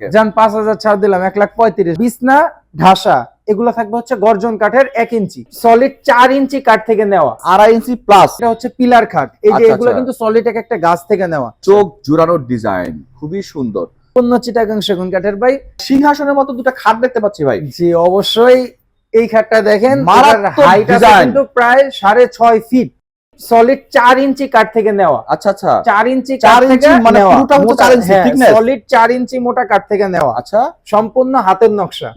যান পাঁচ হাজার ছাড় দিলাম এক লাখ পঁয়ত্রিশ। বিছনা ঢাসা এগুলো থাকবে হচ্ছে গর্জন কাঠের এক ইঞ্চি। সলিড চার ইঞ্চি কাঠ থেকে নেওয়া। আড়াই ইঞ্চি প্লাস এটা হচ্ছে পিলার খাট। এই যে আচ্ছা, এগুলো আচ্ছা। কিন্তু সলিড এক একটা গাছ থেকে নেওয়া। চোখ জোড়ানোর ডিজাইন খুবই সুন্দর। অন্য চিটাগাং সেগুন কাঠের ভাই। সিংহাসনের মতো দুটো খাট দেখতে পাচ্ছি ভাই। জি অবশ্যই। এই খাটটা দেখেন হাইট কিন্তু প্রায় সাড়ে ছয় ফিট সলিড চার ইঞ্চি কাঠ থেকে নেওয়া। আচ্ছা আচ্ছা। চার ইঞ্চি চার কাঠ ইঞ্চি মানে পুরোটা হচ্ছে চার ইঞ্চি thickness? সলিড চার ইঞ্চি মোটা কাঠ থেকে নেওয়া। আচ্ছা। সম্পূর্ণ হাতের নকশা।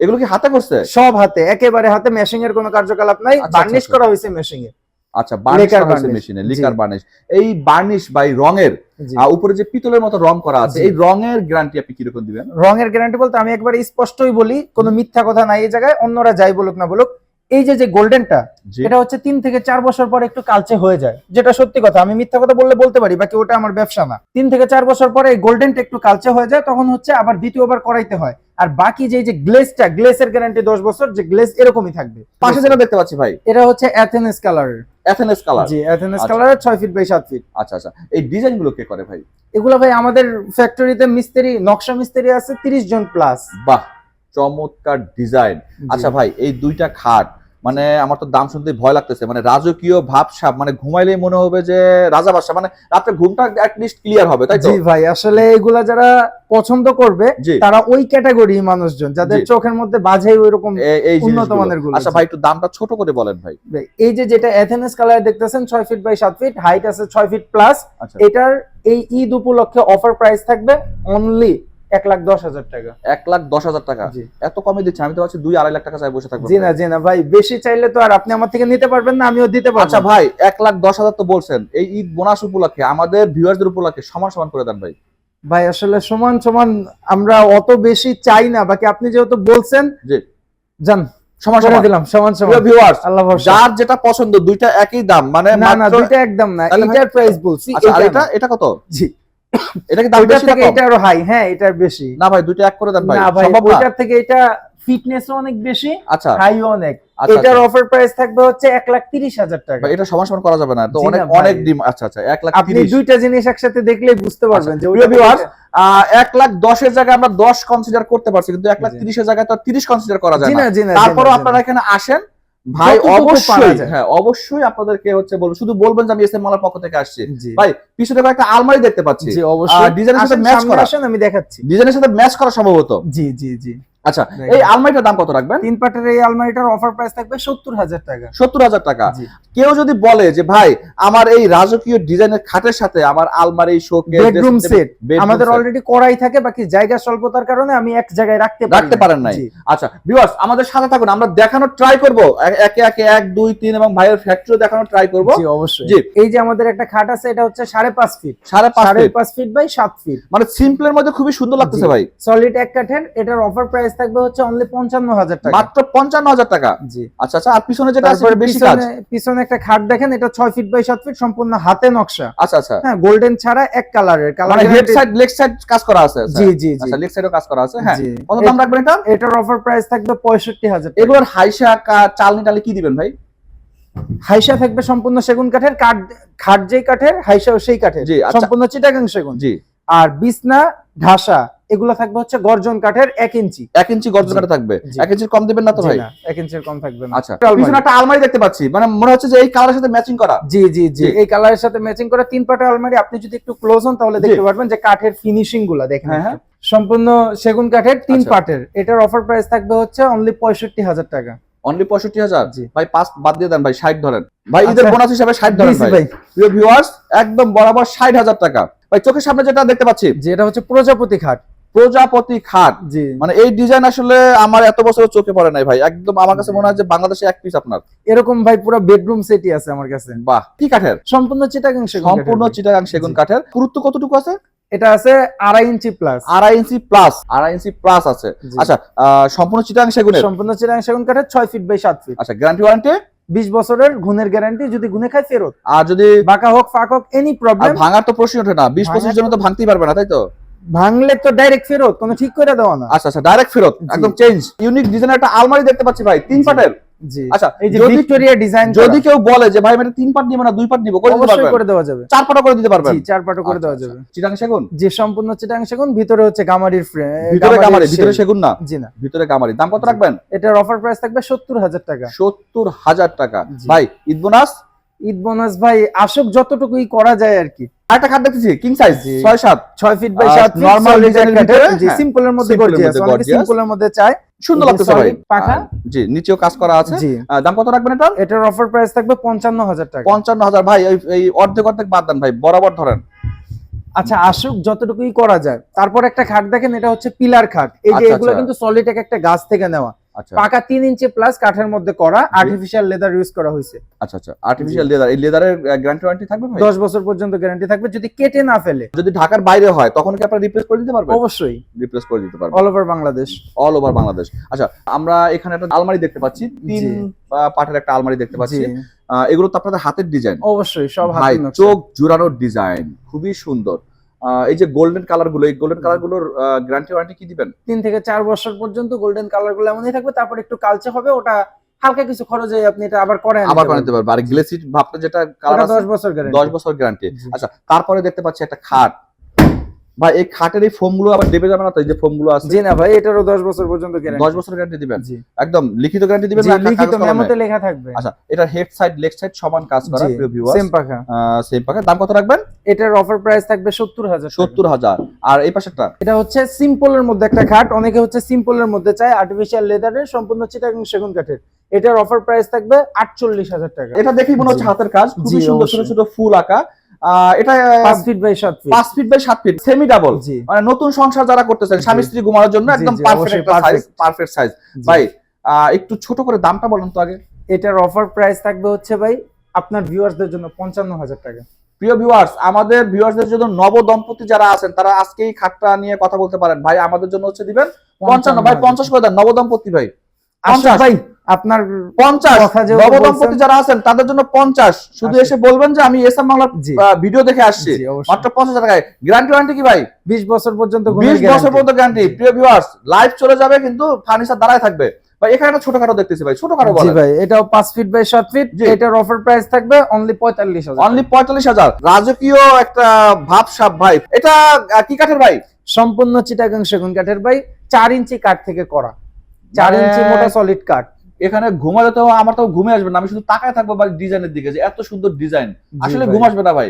এগুলো কি হাতে করছে? সব হাতে একেবারে হাতে মেশিং এর কোনো কার্যকলাপ নাই। আচ্ছা, বার্নিশ আচ্ছা। করা হয়েছে মেশিং এ। আচ্ছা বার্নিশ করা হয়েছে মেশিনে। লিকার বার্নিশ এই বার্নিশ বাই রঙের। উপরে যে পিতলের মতো রং করা আছে। এই রঙের গ্যারান্টি আপনি কীরকম দিবেন? রঙের গ্যারান্টি বলতে আমি একবার স্পষ্টই বলি কোনো মিথ্যা কথা নাই এই জায়গায় অন্যরা যাই বলুক না বলুক এই যে যে গোল্ডেনটা এটা হচ্ছে তিন থেকে চার বছর পরে একটু কালচে হয়ে যায়। যেটা সত্যি কথা আমি মিথ্যা কথা বললে বলতে পারি বাকি ওটা আমার ব্যবসা না। তিন থেকে চার বছর পরে এই গোল্ডেনটা একটু কালচে হয়ে যায় তখন হচ্ছে আবার দ্বিতীয়বার করাইতে হয়। আর বাকি যে যে গ্লেসটা গ্লেসের গ্যারান্টি দশ বছর যে গ্লেস এরকমই থাকবে। পাশে যেটা দেখতে পাচ্ছি ভাই। এটা হচ্ছে অ্যাথেনেস কালারের এথেনেস কালার জি অ্যাথেনেস আচ্ছা। কালারের ছয় ফিট বাই সাত ফিট আচ্ছা আচ্ছা। এই ডিজাইনগুলো কে করে ভাই? এগুলো ভাই আমাদের ফ্যাক্টরিতে মিস্ত্রি নকশা মিস্ত্রি আছে তিরিশ জন প্লাস বাহ চমৎকার ডিজাইন আচ্ছা ভাই এই দুইটা খাট মানে আমার তো দাম শুনতে ভয় লাগতেছে মানে রাজকীয় ভাবসাব মানে ঘুমাইলেই মনে হবে যে রাজা বাসা মানে রাত্রে ঘুমটা লিস্ট ক্লিয়ার হবে তাই জি ভাই আসলে এগুলা যারা পছন্দ করবে তারা ওই ক্যাটাগরি মানুষজন যাদের চোখের মধ্যে বাজে ওইরকম এ- এই উন্নত মানেরগুলো, আচ্ছা ভাই একটু দামটা ছোট করে বলেন ভাই। এই যে যেটা এথেনেস কালার দেখতেছেন ছয় ফিট বাই সাত ফিট হাইট আছে ছয় ফিট প্লাস এটার এই ঈদ উপলক্ষে অফার প্রাইস থাকবে অনলি এক লাখ দশ হাজার টাকা। এক লাখ দশ হাজার টাকা। এত কমে দিচ্ছে আমি তো ভাবছি দুই আড়াই লাখ টাকা চাই বসে থাকব। জি না জি না ভাই বেশি চাইলে তো আর আপনি আমার থেকে নিতে পারবেন না আমিও দিতে পারব। আচ্ছা ভাই এক লাখ দশ হাজার তো বলছেন এই ঈদ বোনাস উপলক্ষে আমাদের ভিউয়ারদের উপলক্ষে সমান সমান করে দেন ভাই। ভাই আসলে সমান সমান আমরা অত বেশি চাই না বাকি আপনি যেহেতু বলছেন জি। জান সমান সমান। দিলাম সমান সমান। ভিউয়ার্স আল্লাহ যার যেটা পছন্দ দুইটা একই দাম মানে না না দুইটা একদম না এটার প্রাইস বলছি আচ্ছা এটা এটা কত? জি। এটা কি দাম বেশি থেকে এটা আরও হাই হ্যাঁ বেশি। না ভাই দুইটা এক করে দেন ভাই না ভাই ওইটার থেকে এটা ফিটনেসও অনেক বেশি আচ্ছা। হাইও অনেক। আচ্ছা এটার অফার প্রাইস থাকবে হচ্ছে এক লাখ তিরিশ হাজার টাকা। এটা সমান সমান করা যাবে না তো অনেক অনেক ডিম আচ্ছা আচ্ছা এক লাখ আপনি দুইটা জিনিস একসাথে দেখলেই বুঝতে পারবেন যে এক লাখ দশের জায়গায় আমরা দশ কনসিডার করতে পারছি কিন্তু এক লাখ। তিরিশের জায়গায় তো তিরিশ কনসিডার করা যায় না। না তারপরও আপনারা এখানে আসেন ভাই অবশ্যই। হ্যাঁ অবশ্যই আপনাদেরকে হচ্ছে বলব। শুধু বলবেন যে আমি এসএম মালার পক্ষ থেকে আসছি। ভাই পিছনে একটা আলমারি দেখতে পাচ্ছি। জি অবশ্যই। ডিজাইনের সাথে ম্যাচ করা। আমি দেখাচ্ছি। ডিজাইনের সাথে ম্যাচ করা সম্ভবত। জি জি জি। আচ্ছা। এই আলমারিটার দাম কত রাখবেন? তিন পাটের এই আলমারিটার অফার প্রাইস থাকবে সত্তর হাজার টাকা। সত্তর হাজার টাকা। কেউ যদি বলে যে ভাই আমার এই রাজকীয় ডিজাইনের খাটের সাথে আমার আলমারি বেডরুম সেট আমাদের অলরেডি করাই থাকে বাকি জায়গা স্বল্পতার কারণে আমি এক জায়গায় রাখতে রাখতে পারেন নাই। আচ্ছা ভিউয়ার্স আমাদের সাথে থাকুন আমরা দেখানোর ট্রাই করব। একে একে এক দুই তিন এবং ভাইয়ের ফ্যাক্টরি দেখানোর ট্রাই করব। জি অবশ্যই। জি। এই যে আমাদের একটা খাট আছে এটা হচ্ছে সাড়ে পাঁচ ফিট সাড়ে পাঁচ সাড়ে feet। পাঁচ ফিট বাই সাত ফিট মানে সিম্পলের মধ্যে খুবই সুন্দর লাগতেছে ভাই। সলিড এক কাঠের এটার অফার প্রাইস থাকবে হচ্ছে অনলি পঞ্চান্ন হাজার টাকা। মাত্র পঞ্চান্ন হাজার টাকা? জি। আচ্ছা আচ্ছা আর পিছনে যেটা আছে বেশি কাজ? পিছনে একটা খাট দেখেন এটা ছয় ফিট বাই সাত ফিট সম্পূর্ণ হাতে নকশা। আচ্ছা আচ্ছা। হ্যাঁ গোল্ডেন ছাড়া এক কালারের মানে colour head side leg side কাজ করা আছে জি জি জি। আচ্ছা লেগ সাইডও কাজ করা আছে হ্যাঁ। কত দাম রাখবেন এটা? এটার অফার প্রাইস থাকবে পঁয়ষট্টি হাজার এগুলোর হাইসা চালনি টালি কি দিবেন ভাই? হাইসা থাকবে সম্পূর্ণ সেগুন কাঠের কাঠ খাট যেই কাঠের হাইসাও সেই কাঠের। জি, আচ্ছা। সম্পূর্ণ চিটাগাং সেগুন। জি। আর বিছনা ঢাসা এগুলো থাকবে হচ্ছে গর্জন কাঠের এক ইঞ্চি। এক ইঞ্চি গর্জন। কাটা থাকবে। এক ইঞ্চির কম দিবেন না তো ভাই? এক ইঞ্চির কম থাকবে না। আচ্ছা পিছনে একটা আলমারি দেখতে পাচ্ছি। মানে মনে হচ্ছে যে এই কালারের সাথে ম্যাচিং করা। জি জি জি। এই কালারের সাথে ম্যাচিং করা তিন পাটের আলমারি। আপনি যদি একটু ক্লোজ হন তাহলে দেখতে পারবেন যে কাঠের ফিনিশিংগুলা দেখেন। হ্যাঁ, হ্যাঁ। সম্পূর্ণ সেগুন কাঠের তিন আচ্ছা। পাটের। এটার অফার প্রাইস থাকবে হচ্ছে অনলি পঁয়ষট্টি হাজার টাকা। অনলি পঁয়ষট্টি হাজার। ভাই পাঁচ বাদ দিয়ে দেন ভাই ষাট ধরেন। ভাই ঈদের আচ্ছা। বোনাস হিসাবে ষাট ধরেন ভাই। ভাই। প্রিয় ভিউয়ার্স একদম বরাবর ষাট হাজার টাকা। ভাই চোখের সামনে যেটা দেখতে পাচ্ছি। যে এটা হচ্ছে প্রজাপতি খাট। প্রজাপতি খাট জি। মানে এই ডিজাইন আসলে আমার এত বছর চোখে পড়ে নাই ভাই। একদম আমার কাছে মনে হয় যে বাংলাদেশে এক পিস আপনার। এরকম ভাই পুরো বেডরুম সেটই আছে আমার কাছে। বাহ কি কাঠের? সম্পূর্ণ চিটাগাং সেগুন সম্পূর্ণ চিটাগাং সেগুন কাঠের। পুরুত্ব কতটুকু আছে? এটা আছে আড়াই ইঞ্চি প্লাস আড়াই ইঞ্চি প্লাস আড়াই ইঞ্চি প্লাস আছে। আচ্ছা সম্পূর্ণ চিটাগাং সেগুনের? সম্পূর্ণ চিটাগাং সেগুন কাঠের ছয় ফিট বাই সাত ফিট আচ্ছা গ্যারান্টি ওয়ারেন্টি বিশ বছরের গুণের গ্যারান্টি যদি গুনে খায় ফেরত। আর যদি বাঁকা হোক ফাঁক হোক এনি প্রবলেম ভাঙার তো প্রশ্ন ওঠে না। বিশ ভাঙার পঁচিশ জন তো ভাঙতেই পারবে না তাই তো? ভাঙলে তো ডাইরেক্ট ফেরত কোনো ঠিক করে দেওয়া না। আচ্ছা আচ্ছা ডাইরেক্ট ফেরত একদম চেঞ্জ ইউনিক ডিজাইনের একটা আলমারি দেখতে পাচ্ছি ভাই তিন পাটের। জি। আচ্ছা এই যে ভিক্টোরিয়া ডিজাইন যদি কেউ বলে যে ভাই এটা তিন নিবো না দুই নিবো করে দিতে পারবেন? করে দেওয়া যাবে। চার পাটা করে দিতে পারবেন? জি চার করে দেওয়া আচ্ছা, যাবে। আচ্ছা। চিটাং সেগুন? যে সম্পূর্ণ চিটাং সেগুন ভিতরে হচ্ছে গামারির ফ্রেম ভিতরে গামারি ভিতরে সেগুন না? জি না। ভিতরে গামারি। দাম কত রাখবেন? এটার অফার প্রাইস থাকবে সত্তর হাজার টাকা। সত্তর হাজার টাকা। ভাই ঈদ বোনাস ঈদ বোনাস ভাই আসুক যতটুকুই করা যায় আর কি। আরেকটা খাট দেখতেছি কিং সাইজ জি। ছয় সাত। ছয় ফিট বাই আর সাত normal নর্মাল design ভিতরে, হ্যাঁ। সিম্পলের মধ্যে গর্জিয়াস সিম্পলের মধ্যে চায় সুন্দর লাগতেছে ভাই। পাখা। জি নিচেও কাজ করা আছে। দাম কত রাখবেন এটা এটার অফার প্রাইস থাকবে পঞ্চান্ন হাজার টাকা। পঞ্চান্ন হাজার ভাই এই- অর্ধেক অর্ধেক বাদ দেন ভাই বরাবর ধরেন। আচ্ছা আসুক যতটুকুই করা যায়। তারপর একটা খাট দেখেন এটা হচ্ছে পিলার খাট। এই যে আচ্ছা, এগুলো আচ্ছা। কিন্তু সলিড এক একটা গাছ থেকে নেওয়া। পাকা তিন ইঞ্চি প্লাস কাঠের মধ্যে করা আর্টিফিশিয়াল লেদার ইউজ করা হয়েছে। আচ্ছা আচ্ছা। আর্টিফিশিয়াল লেদার এই লেদারের গ্যারান্টি ওয়ারেন্টি থাকবে ভাই? দশ বছর পর্যন্ত গ্যারান্টি থাকবে যদি কেটে না ফেলে। যদি ঢাকার বাইরে হয় তখন কি আপনারা রিপ্লেস করে দিতে পারবেন? অবশ্যই। রিপ্লেস করে দিতে পারবেন। All over Bangladesh all over Bangladesh আচ্ছা আমরা এখানে একটা আলমারি দেখতে পাচ্ছি। তিন পাটের একটা আলমারি দেখতে পাচ্ছি। এগুলো তো আপনাদের হাতের ডিজাইন অবশ্যই সব হাতের চোখ জোড়ানোর ডিজাইন খুবই সুন্দর। এই যে গোল্ডেন কালারগুলো এই গোল্ডেন কালারগুলোর গ্যারান্টি ওয়ারেন্টি কি দিবেন? তিন থেকে চার বছর পর্যন্ত গোল্ডেন কালারগুলো এমনই থাকবে তারপর একটু কালচে হবে ওটা হালকা কিছু খরচে আপনি এটা আবার করে আবার করে নিতে পারবে আর গ্লেসিড ভাবটা যেটা কালার দশ বছর গ্যারান্টি দশ বছর গ্যারান্টি আচ্ছা তারপরে দেখতে পাচ্ছি একটা খাট। ভাই এই খাটের এই ফোমগুলো আবার দেবে যাবে না তো? এই যে ফোমগুলো আছে। জি না ভাই এটারও দশ বছর পর্যন্ত গ্যারান্টি দশ বছর গ্যারান্টি দিবেন? জি। একদম লিখিত গ্যারান্টি দিবেন না লিখিত মেমোতে লেখা থাকবে। আচ্ছা এটা হেড সাইড লেগ সাইড সমান কাজ করা প্রিয় ভিউয়ার্স সেম পাখা। সেম পাখা। দাম কত রাখবেন? এটার অফার প্রাইস থাকবে সত্তর হাজার টাকা। সত্তর হাজার। আর এই পাশেরটা? এটা হচ্ছে সিম্পলের মধ্যে একটা খাট অনেকে হচ্ছে সিম্পলের মধ্যে চায় আর্টিফিশিয়াল লেদারের সম্পূর্ণ চিটাগাং সেগুন কাঠের। এটার অফার প্রাইস থাকবে আটচল্লিশ হাজার টাকা। এটা দেখেই মনে হচ্ছে হাতের কাজ খুবই সুন্দর ছোট ছোট ফুল আঁকা। এটা পাঁচ ফিট বাই সাত ফিট পাঁচ ফিট বাই সাত ফিট সেমি ডাবল মানে নতুন সংসার যারা করতেছেন স্বামী স্ত্রী ঘুমানোর জন্য একদম পারফেক্ট সাইজ পারফেক্ট সাইজ ভাই একটু ছোট করে দামটা বলেন তো আগে। এটার অফার প্রাইস থাকবে হচ্ছে ভাই আপনার ভিউয়ার্সদের জন্য পঞ্চান্ন হাজার টাকা। প্রিয় ভিউয়ার্স আমাদের ভিউয়ার্সদের জন্য নব দম্পতি যারা আছেন তারা আজকেই খাটটা নিয়ে কথা বলতে পারেন। ভাই আমাদের জন্য হচ্ছে দিবেন পঞ্চান্ন। ভাই পঞ্চাশ করে দেন নব দম্পতি ভাই ভাই আপনার পঞ্চাশ কথা যেহেতু নব বলছেন- দম্পতি যারা আছেন তাদের জন্য পঞ্চাশ। শুধু আচ্ছা। এসে বলবেন যে আমি এসএম বাংলার ভিডিও দেখে আসছি। মাত্র পঞ্চাশ টাকায়। গ্যারান্টি ওয়ারেন্টি কি ভাই? বিশ বছর পর্যন্ত বিশ বছর পর্যন্ত গ্যারান্টি প্রিয় ভিউয়ার্স লাইভ চলে যাবে কিন্তু ফার্নিচার দাঁড়ায় থাকবে। ভাই এখানে একটা ছোটখাটো দেখতেছি ভাই ছোটখাটো জি বলেন। ভাই এটাও পাঁচ ফিট বাই সাত ফিট জি। এটার অফার প্রাইস থাকবে অনলি পঁয়তাল্লিশ হাজার। অনলি পঁয়তাল্লিশ হাজার। রাজকীয় একটা ভাবসাব ভাই। এটা কি কাঠের ভাই? সম্পূর্ণ চিটাগাং সেগুন কাঠের ভাই চার ইঞ্চি কাঠ থেকে করা। চার মানে- ইঞ্চি মোটা সলিড কাঠ। এখানে ঘুমালে তো আমার তো ঘুমে আসবে না আমি শুধু তাকায় থাকব ডিজাইনের দিকে যে এত সুন্দর ডিজাইন আসলে ঘুম আসবে না ভাই।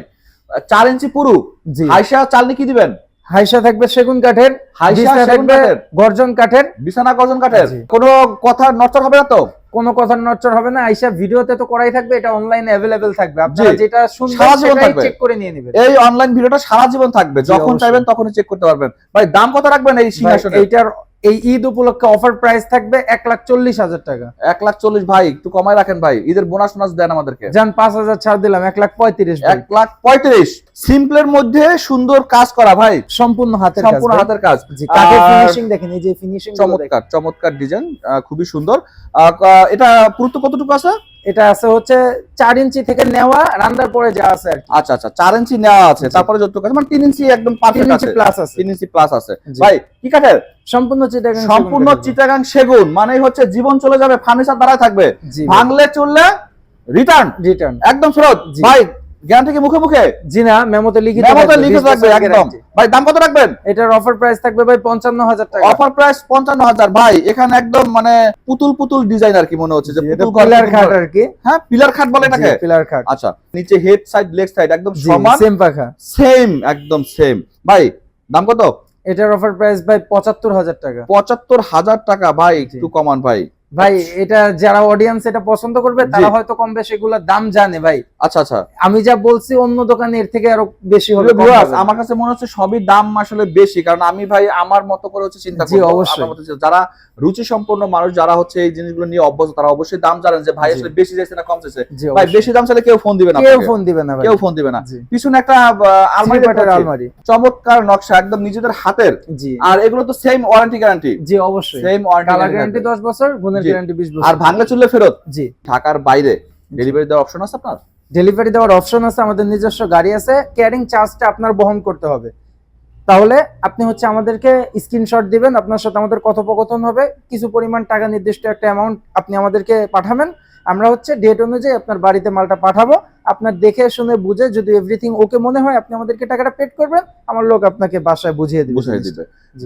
চার ইঞ্চি পুরু। জি। আইসা চালনি কি দিবেন? হাইসা থাকবে সেগুন কাঠের হাইসা থাকবে গর্জন কাঠের। বিছানা গজন কাঠের। কোনো কথা নচর হবে না তো? কোনো কথা নচ্চর হবে না। আইসা ভিডিওতে তো করাই থাকবে এটা অনলাইনে অ্যাভেলেবেল থাকবে। আপনারা যেটা শুনবেন সারা জীবন থাকবে। চেক করে নিয়ে নেবেন। এই অনলাইন ভিডিওটা সারা জীবন থাকবে। যখন চাইবেন তখনই চেক করতে পারবেন। ভাই দাম কত রাখবেন এই সিংহাসনে এইটার এই ঈদ উপলক্ষে অফার প্রাইস থাকবে এক লাখ চল্লিশ হাজার টাকা। এক লাখ চল্লিশ ভাই একটু কমায় রাখেন ভাই। ঈদের বোনাস বোনাস দেন আমাদেরকে। যান পাঁচ হাজার ছাড় দিলাম এক লাখ পঁয়ত্রিশ এক লাখ পঁয়ত্রিশ। সিম্পলের মধ্যে সুন্দর কাজ করা ভাই। সম্পূর্ণ হাতের সম্পূর্ণ হাতের কাজ। কাঠের ফিনিশিং দেখেন এই যে ফিনিশিং চমৎকার চমৎকার ডিজাইন খুবই সুন্দর। এটা পুরুত্ব কতটুকু আছে? এটা আছে হচ্ছে চার ইঞ্চি থেকে নেওয়া রান্নার পরে যা আছে আচ্ছা আচ্ছা চার ইঞ্চি নেওয়া আছে তারপরে যতটুকু আছে মানে তিন ইঞ্চি একদম তিন পারফেক্ট ইঞ্চি আছে। প্লাস আছে। তিন ইঞ্চি প্লাস আছে। ভাই কি কাঠের? সম্পূর্ণ চিটাগাং সম্পূর্ণ চিটাগাং সেগুন মানে হচ্ছে জীবন চলে যাবে ফার্নিচার দ্বারা থাকবে। ভাঙলে চললে রিটার্ন রিটার্ন একদম ফেরত। ভাই গ্যারান্টি কি মুখে মুখে? জি না মেমোতে মেমোতে থাকবে, লিখে থাকবে একদম। ভাই দাম কত রাখবেন? এটার অফার প্রাইস থাকবে ভাই পঞ্চান্ন হাজার টাকা। অফার প্রাইস পঞ্চান্ন হাজার ভাই এখানে একদম মানে পুতুল পুতুল ডিজাইন আর কি মনে হচ্ছে যে পুতুল পিলার খাট আর কি। হ্যাঁ পিলার খাট বলে এটাকে পিলার খাট। আচ্ছা নিচে হেড সাইড লেগ সাইড একদম সমান। সেম পাখা। সেম একদম সেম ভাই দাম কত? এটার অফার প্রাইস ভাই পঁচাত্তর হাজার টাকা। পঁচাত্তর হাজার টাকা ভাই একটু কমান ভাই। ভাই এটা যারা অডিয়েন্স এটা পছন্দ করবে তারা হয়তো কম বেশি এগুলোর দাম জানে ভাই। আচ্ছা আচ্ছা। আমি যা বলছি অন্য দোকানে এর থেকে আরও বেশি হবে। আমার কাছে মনে হচ্ছে সবই দাম আসলে বেশি কারণ আমি ভাই আমার মতো করে হচ্ছে চিন্তা জি, করব অবশ্যই। যারা রুচি সম্পন্ন মানুষ যারা হচ্ছে এই জিনিসগুলো নিয়ে অভ্যস্ত তারা অবশ্যই দাম জানেন যে ভাই আসলে বেশি যাচ্ছে না কম যাচ্ছে ভাই বেশি দাম চাইলে কেউ ফোন দিবে না কেউ ফোন দিবে না কেউ ফোন দিবে না। পিছনে একটা আলমারি। আলমারি। চমৎকার নকশা একদম নিজেদের হাতের। আর এগুলো তো সেম ওয়ারেন্টি গ্যারান্টি জি অবশ্যই। সেম কালার গ্যারান্টি ওয়ারেন্টি দশ বছর গ্যারান্টি বিশ বছর। আর ভাঙলে চললে ফেরত? জি। ঢাকার বাইরে। ডেলিভারি দেওয়ার অপশন আছে আপনার? ডেলিভারি দেওয়ার অপশন আছে আমাদের নিজস্ব গাড়ি আছে। ক্যারিং চার্জটা আপনার বহন করতে হবে। তাহলে আপনি হচ্ছে আমাদেরকে স্ক্রিনশট দিবেন আপনার সাথে আমাদের কথোপকথন হবে। কিছু পরিমাণ টাকা নির্দিষ্ট একটা অ্যামাউন্ট আপনি আমাদেরকে পাঠাবেন। আমরা হচ্ছে ডেট অনুযায়ী আপনার বাড়িতে মালটা পাঠাবো। আপনার দেখে শুনে বুঝে যদি এভরিথিং ওকে মনে হয় আপনি আমাদেরকে টাকাটা পেড করবেন আমার লোক আপনাকে বাসায় বুঝিয়ে দিবে। বুঝিয়ে দিবে।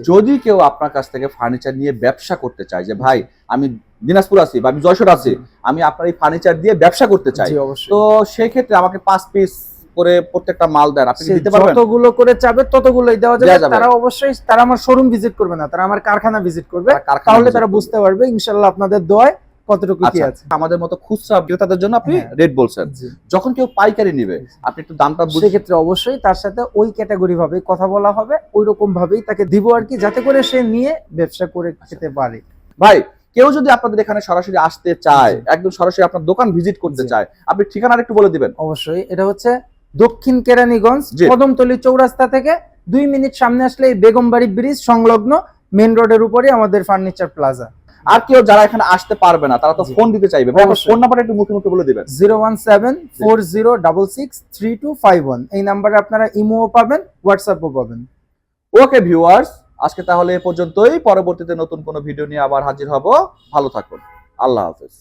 যদি কেউ আপনার কাছ থেকে ফার্নিচার নিয়ে ব্যবসা করতে চায় যে ভাই আমি দিনাজপুর আছি বা আমি যশোর আছি আমি আপনার এই ফার্নিচার দিয়ে ব্যবসা করতে চাই তো সেই ক্ষেত্রে আমাকে পাঁচ পিস করে প্রত্যেকটা মাল দেন। আপনি দিতে পারবেন? যতগুলো করে চাবে ততগুলোই দেওয়া যাবে। তারা অবশ্যই তারা আমার শোরুম ভিজিট করবে না তারা আমার কারখানা ভিজিট করবে। কারখানা তাহলে তারা বুঝতে পারবে ইনশাল্লাহ আপনাদের দোয়ায় কতটুকু কি আচ্ছা, আছে? আমাদের মতো খুচরা বিক্রেতাদের জন্য আপনি হ্যাঁ। রেট বলছেন যখন কেউ পাইকারি নিবে আপনি একটু দামটা বুঝে সেক্ষেত্রে অবশ্যই তার সাথে ওই ক্যাটাগরি ভাবে কথা বলা হবে ওই রকম ভাবেই তাকে দিব আর কি যাতে করে সে নিয়ে ব্যবসা করে খেতে পারে। ভাই কেউ যদি আপনাদের এখানে সরাসরি আসতে চায় একদম সরাসরি আপনার দোকান ভিজিট করতে চায় আপনি ঠিকানা একটু বলে দিবেন। অবশ্যই এটা হচ্ছে দক্ষিণ কেরানীগঞ্জ। কদমতলী চৌরাস্তা থেকে দুই মিনিট সামনে আসলে এই বেগমবাড়ি ব্রিজ সংলগ্ন মেন রোডের উপরে আমাদের ফার্নিচার প্লাজা আর কেউ যারা এখানে আসতে পারবে না তারা তো ফোন দিতে চাইবে। ভাই ফোন নাম্বারটা একটু মুখে মুখে বলে দিবেন। Zero one seven four zero double six three two five one. এই নাম্বারে আপনারা ইমো পাবেন হোয়াটসঅ্যাপও পাবেন। ওকে ভিউয়ার্স আজকে তাহলে এ পর্যন্তই। পরবর্তীতে নতুন কোনো ভিডিও নিয়ে আবার হাজির হব। ভালো থাকুন। আল্লাহ হাফেজ।